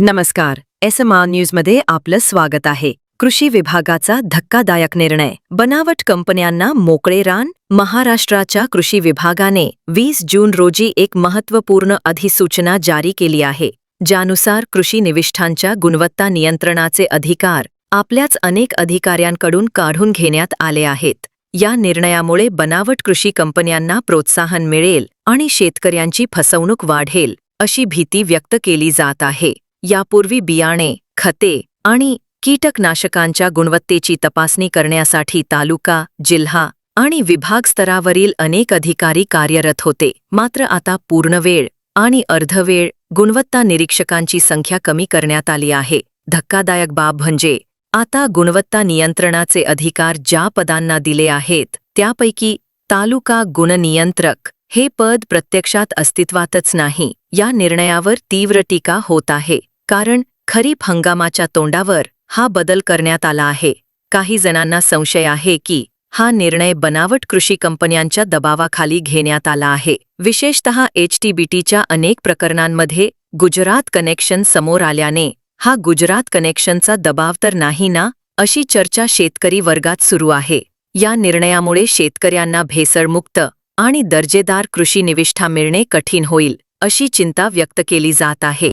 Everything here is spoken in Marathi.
नमस्कार. एस एम आर न्यूजमध्ये आपलं स्वागत आहे. कृषी विभागाचा धक्कादायक निर्णय. बनावट कंपन्यांना मोकळे रान महाराष्ट्राच्या कृषी विभागाने वीस जून रोजी एक महत्त्वपूर्ण अधिसूचना जारी केली आहे ज्यानुसार कृषी निविष्ठांच्या गुणवत्ता नियंत्रणाचे अधिकार आपल्याच अनेक अधिकाऱ्यांकडून काढून घेण्यात आले आहेत. या निर्णयामुळे बनावट कृषी कंपन्यांना प्रोत्साहन मिळेल आणि शेतकऱ्यांची फसवणूक वाढेल अशी भीती व्यक्त केली जात आहे. यापूर्वी बियाणे खते आणि कीटकनाशकांच्या गुणवत्तेची तपासणी करण्यासाठी तालुका जिल्हा आणि विभाग स्तरावरील अनेक अधिकारी कार्यरत होते. मात्र आता पूर्णवेळ आणि अर्धवेळ गुणवत्ता निरीक्षकांची संख्या कमी करण्यात आली आहे. धक्कादायक बाब म्हणजे आता गुणवत्ता नियंत्रणाचे अधिकार ज्या पदांना दिले आहेत त्यापैकी तालुका गुणनियंत्रक हे पद प्रत्यक्षात अस्तित्वातच नाही. या निर्णयावर तीव्र टीका होत आहे. कारण खरीप हंगामाच्या तोंडावर हा बदल करण्यात आला आहे. काही जणांना संशय आहे की हा निर्णय बनावट कृषी कंपन्यांच्या दबावाखाली घेण्यात आला आहे. विशेषतः एचटीबीटीच्या अनेक प्रकरणांमध्ये गुजरात कनेक्शन समोर आल्याने हा गुजरात कनेक्शनचा दबाव तर नाही ना अशी चर्चा शेतकरी वर्गात सुरू आहे. या निर्णयामुळे शेतकऱ्यांना भेसळमुक्त आणि दर्जेदार कृषी निविष्ठा मिळणे कठीण होईल अशी चिंता व्यक्त केली जात आहे.